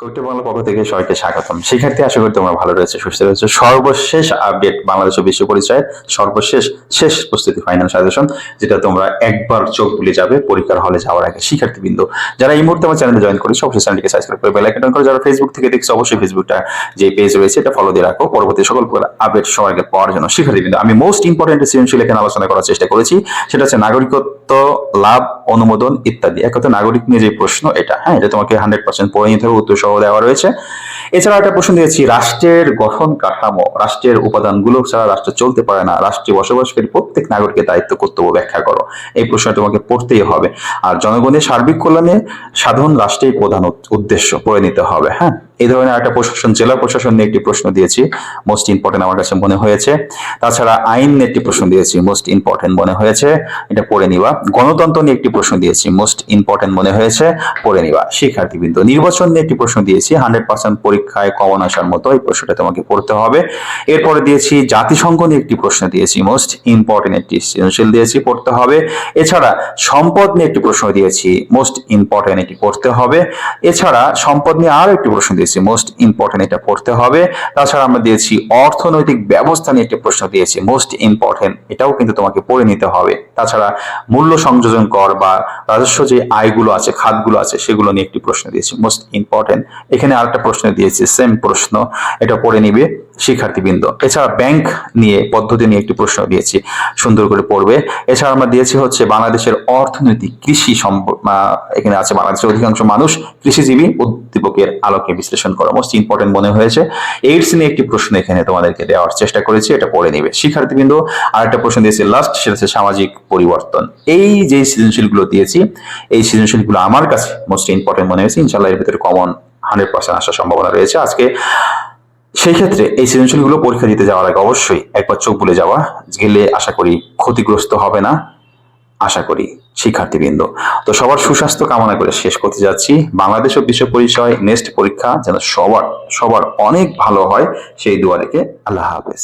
কবিতা বাংলা পক্ষ থেকে সবাইকে স্বাগতম। শিক্ষার্থী, আশা করি তোমরা ভালো রয়েছে, সুস্থ রয়েছে। সর্বশেষ আপডেট বাংলাদেশ ও বিশ্ব পরিচয়ের সর্বশেষ, শেষ প্রস্তুতি ফাইনাল সাজেশন, যেটা তোমরা একবার চোখ ভুলে যাবে পরীক্ষার হলে যাওয়ার আগে। শিক্ষার্থীবৃন্দ, যারা এই মুহূর্তে আমার চ্যানেলে জয়েন করেছে, অবশ্যই চ্যানেলটিকে সাবস্ক্রাইব করে বেল আইকন করে, যারা ফেসবুক থেকে দেখছ, অবশ্যই ফেসবুকটা যে পেজ রয়েছে, এটা ফলো দিয়ে রাখো। পরবর্তী সকল আপডেট আগে পাওয়ার জন্য। শিক্ষার্থীবৃন্দ, আমি মোস্ট ইম্পর্টেন্ট সৃজনশীল এখানে আলোচনা করার চেষ্টা করেছি, সেটা হচ্ছে নাগরিকত্ব লাভ, অনুমোদন ইত্যাদি। এক কথা নাগরিক নিয়ে যে প্রশ্ন, এটা হ্যাঁ এটা তোমাকে হান্ড্রেড পার্সেন্ট পড়ে নিতে হবে, উত্তর সহ দেওয়া রয়েছে। এছাড়া একটা প্রশ্ন দিয়েছি, রাষ্ট্রের গঠন কাঠামো, রাষ্ট্রের উপাদানগুলো ছাড়া রাষ্ট্র চলতে পারে না। রাষ্ট্রে বসবাসকারী প্রত্যেক নাগরিকের দায়িত্ব, কর্তব্য ব্যাখ্যা করো। এই প্রশ্ন তোমাকে পড়তেই হবে। আর জনগণের সার্বিক কল্যাণে সাধারণ রাষ্ট্রের প্রধান উদ্দেশ্য পড়ে নিতে হবে হ্যাঁ। এই ধরনের একটা প্রশাসন, জেলা প্রশাসন নিয়ে একটি প্রশ্ন দিয়েছি মোস্ট ইম্পর্টেন্ট আমার কাছে মনে হয়েছে। তাছাড়া আইন নিয়ে একটি প্রশ্ন দিয়েছি মোস্ট ইম্পর্টেন্ট মনে হয়েছে, এটা পড়ে নিবা। গণতন্ত্র নিয়ে একটি প্রশ্ন দিয়েছি মোস্ট ইম্পর্টেন্ট মনে হয়েছে, পড়ে নিবা। শিক্ষার্থীবৃন্দ, নির্বাচন নিয়ে একটি প্রশ্ন দিয়েছি হান্ড্রেড পার্সেন্ট পরীক্ষায় কমন আসার মতো এই প্রশ্নটা তোমাকে পড়তে হবে। এরপরে দিয়েছি, জাতিসংঘ নিয়ে একটি প্রশ্ন দিয়েছি মোস্ট ইম্পর্টেন্ট একটি সৃজনশীল দিয়েছি, পড়তে হবে। এছাড়া সম্পদ নিয়ে একটি প্রশ্ন দিয়েছি মোস্ট ইম্পর্টেন্ট এটি পড়তে হবে। এছাড়া সম্পদ নিয়ে আরও একটি প্রশ্ন দিয়েছি মোস্ট ইম্পর্টেন্ট এটা পড়তে হবে। তাছাড়া আমরা দিয়েছি অর্থনৈতিক ব্যবস্থা নিয়ে একটা প্রশ্ন দিয়েছি মোস্ট ইম্পর্টেন্ট এটাও কিন্তু তোমাকে পড়ে নিতে হবে। তাছাড়া মূল্য সংযোজন কর বা রাজস্ব যে আয়গুলো আছে, খাতগুলো আছে, সেগুলো নিয়ে একটি প্রশ্ন দিয়েছি মোস্ট ইম্পর্টেন্ট এখানে আরেকটা প্রশ্ন দিয়েছি সেম প্রশ্ন, এটা পড়ে নিবে। শিক্ষার্থীবৃন্দ। এছাড়া ব্যাংক নিয়ে, পদ্ধতি নিয়ে একটি প্রশ্ন দিয়েছি, সুন্দর করে পড়বে। এছাড়া আমরা দিয়েছি হচ্ছে বাংলাদেশের অর্থনৈতিক কৃষি এখানে আছে বাংলাদেশের অধিকাংশ মানুষ কৃষিজীবী উদ্দীপকের আলোকে বিশ্লেষণ করা মোস্ট ইম্পর্টেন্ট মনে হয়েছে। এইডস নিয়ে একটি প্রশ্ন এখানে তোমাদেরকে দেওয়ার চেষ্টা করেছি, এটা পড়ে নেবে। শিক্ষার্থীবৃন্দ আর একটা প্রশ্ন দিয়েছি লাস্ট সেটা হচ্ছে সামাজিক পরিবর্তন। এই যে সৃজনশীলগুলো দিয়েছি, এই সৃজনশীলগুলো আমার কাছে মোস্ট ইম্পর্টেন্ট মনে হয়েছে। ইনশাল্লাহ এর ভিতরে কমন হান্ড্রেড পার্সেন্ট আসার সম্ভাবনা রয়েছে। আজকে সেই ক্ষেত্রে এই সৃজনশীলগুলো পরীক্ষা দিতে যাওয়ার আগে অবশ্যই একবার চোখ বুলে যাওয়া, গেলে আশা করি ক্ষতিগ্রস্ত হবে না, আশা করি শিক্ষার্থীবৃন্দ। তো সবার সুস্বাস্থ্য কামনা করে শেষ করতে যাচ্ছি। বাংলাদেশ ও বিশ্ব পরিচয় নেক্সট পরীক্ষা যেন সবার সবার অনেক ভালো হয় সেই দুয়ারেকে আল্লাহ হাফেজ।